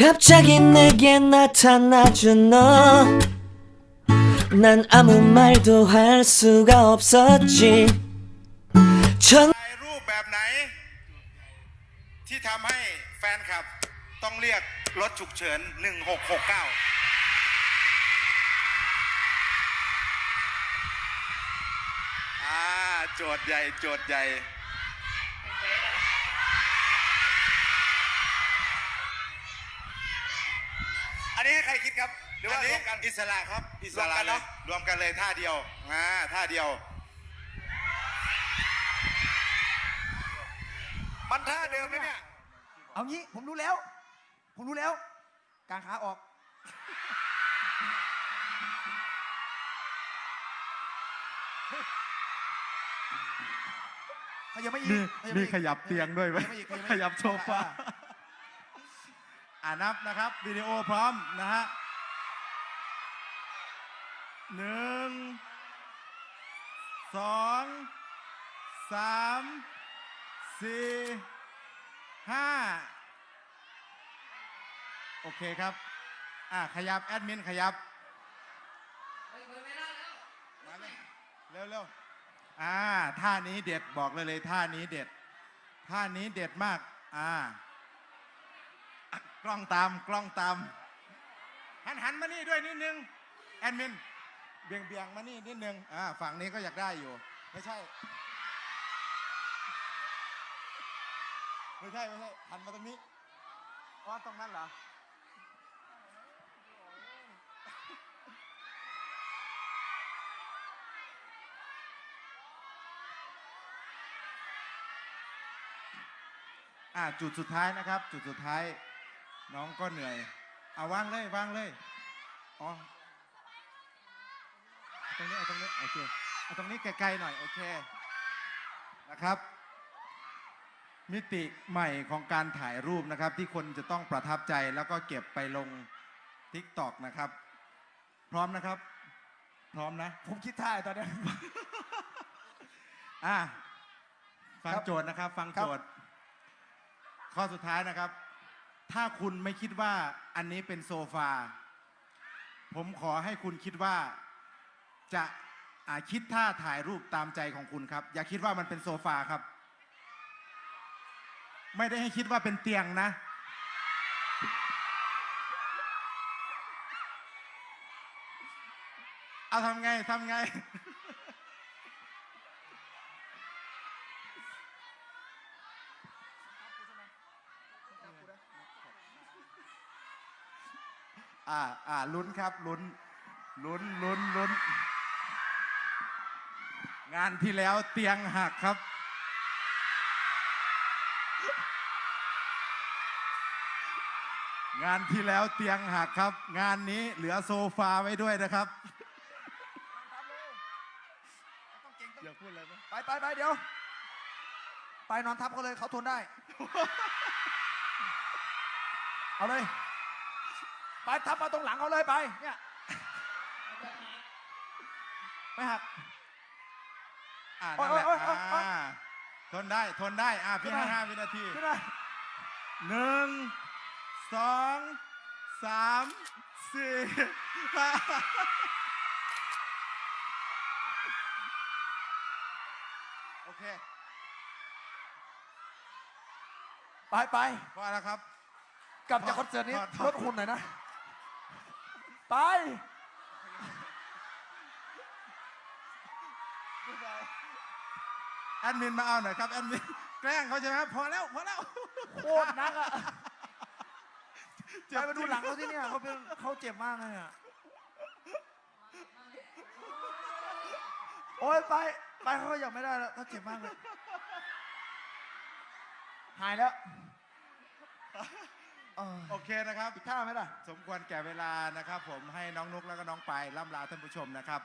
갑자기 내게 나타나준 너. 난 아무 말도 할 수가 없었지. 전 ถ่ายรูปแบบไหน ที่ทำให้แฟนคลับ ต้องเรียกรถฉุกเฉิน 1669 อ่า โจทย์ใหญ่ โจทย์ใหญ่ อันนี้ให้ใครคิดครับหรือว่าอันนี้รวมกัน อิสระครับอิสรวมระกันเลเนยอะ รวมกันเลยท่าเดียวอ่าท่าเดียว มันท่าเดิมไหมเนี่ย เอางี้ผมรู้แล้ว ผมรู้แล้วกางขาออกขยับไม่อีกมีขยับมีไม่อีกขยับเตียงด้วยไหมขยับไม่อีกขยับโซฟาอ่านับนะครับวิดีโอพร้อมนะฮะหนึ่งสองสามสี่ห้าโอเคครับ อ่าขยับ แอดมินขยับมาเลยเร็วเร็วๆอ่าท่านี้เด็ดบอกเลยเลยท่านี้เด็ด ท่านี้เด็ดมาก อ่า กล้องตามกล้องตาม หันหันมานี่ด้วยนิดนึงแอดมินเบี่ยงเบี่ยงมานี่นิดนึงอ่าฝั่งนี้ก็อยากได้อยู่ ไม่ใช่ ไม่ใช่ไม่ใช่หันมาตรงนี้อ๋อตรงนั้นเหรออ่าจุดสุดท้ายนะครับ จุดสุดท้าย น้องก็เหนื่อย เอาวางเลยวางเลย อ๋อเอาตรงนี้เอาตรงนี้โอเคเอาตรงนี้ไกลๆหน่อยโอเคนะครับ มิติใหม่ของการถ่ายรูปนะครับ ที่คนจะต้องประทับใจแล้วก็เก็บไปลง t ิ k t o k นะครับ พร้อมนะครับ พร้อมนะ ผมคิดท่าตอนเนี้ย อะฟังครับโจทย์นะครับ ฟังครับ โจทย์ ข้อสุดท้ายนะครับ ถ้าคุณไม่คิดว่าอันนี้เป็นโซฟา ผมขอให้คุณคิดว่าจะอาคิดท่าถ่ายรูปตามใจของคุณครับ อย่าคิดว่ามันเป็นโซฟาครับ ไม่ได้ให้คิดว่าเป็นเตียงนะ เอาทำไงทำไง อ่าอ่าลุ้นครับลุ้นลุ้นลุ้นลุ้น งานที่แล้วเตียงหักครับ งานที่แล้วเตียงหักครับ งานนี้เหลือโซฟาไว้ด้วยนะครับอยากพูดอะไรไหมไปไปไปเดี๋ยว ไปนอนทับเขาเลยเขาทนได้ เอาเลย ไปทับมาตรงหลังเขาเลยไป เนี่ยไม่หักอ่าโอ๊นั่ยนแหละโอ๊ยโอ๊ยโอ๊ย อ่าทนได้ทนได้อ่าพี่ขึ้ให้นมาห้าวินาทีขึ้นมาหนึ่งสองสามสี่ห้าโอเคไปไปพอแล้วครับ กลับจากคอนเสิร์ตนี้ถอดถลอดดคุณหน่อยนะ ไป แอดมินมาเอาหน่อยครับแอดมินแกล้งเขาใช่ไหมครับพอแล้วพอแล้วโคตรนักอะเจ็บไปมาดูหลังเขาที่เนี่ยเขาเป็นเขาเจ็บมากเลยอะโอ๊ยไป ไปเขาขยับไม่ได้แล้วเขาเจ็บมากเลย หายแล้วเออ โอเคนะครับอีกท่าไหมล่ะ สมควรแก่เวลานะครับ ผมให้น้องนุกแล้วก็น้องปายล่ำลาท่านผู้ชมนะครับ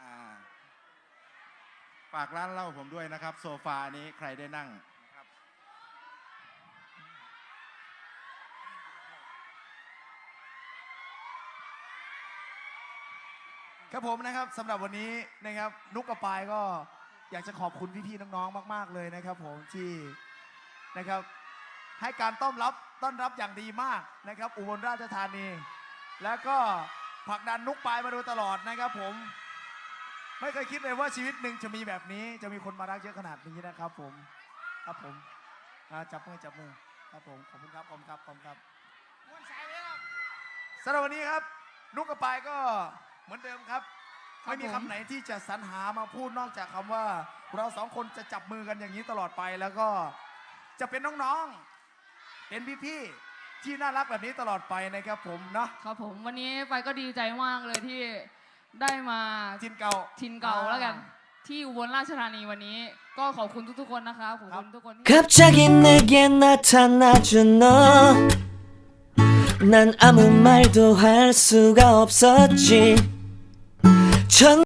อ่าฝากร้านเหล้าผมด้วยนะครับ โซฟานี้ใครได้นั่งนะครับครับผมนะครับสำหรับวันนี้นะครับ นุกกับปายก็อยากจะขอบคุณพี่ๆน้องๆมาก ๆเลยนะครับ ผมที่นะครับให้การต้อนรับ ต้อนรับอย่างดีมากนะครับ อุบลราชธานี แล้วก็ผลักดันนุกปายมาโดยตลอดนะครับ ผม ไม่เคยคิดเลยว่าชีวิตหนึ่งจะมีแบบนี้ จะมีคนมารักเยอะขนาดนี้นะครับ ผม ครับผมอ่าจับมือจับมือครับผมขอบคุณครับขอบคุณครับขอบคุณครับสำหรับวันนี้ครับ นุกกับปายก็เหมือนเดิมครับครับไม่มีผมคำไหนที่จะสรรหามาพูดนอกจากคำว่า เราสองคนจะจับมือกันอย่างนี้ตลอดไปแล้วก็จะเป็นน้องๆ เป็นพี่ๆ ที่น่ารักแบบนี้ตลอดไปนะครับผมเนาะ ครับผมวันนี้ไปก็ดีใจมากเลยที่ได้มา ทินเก่า ทินเก่าแล้วกัน ที่อุบลราชธานีวันนี้ ก็ขอบคุณทุกๆคนนะครับขอบคุณทุกคนที่ 갑자기 내게 나타나준 너. 난 아무 말도 할 수가 없었지. 전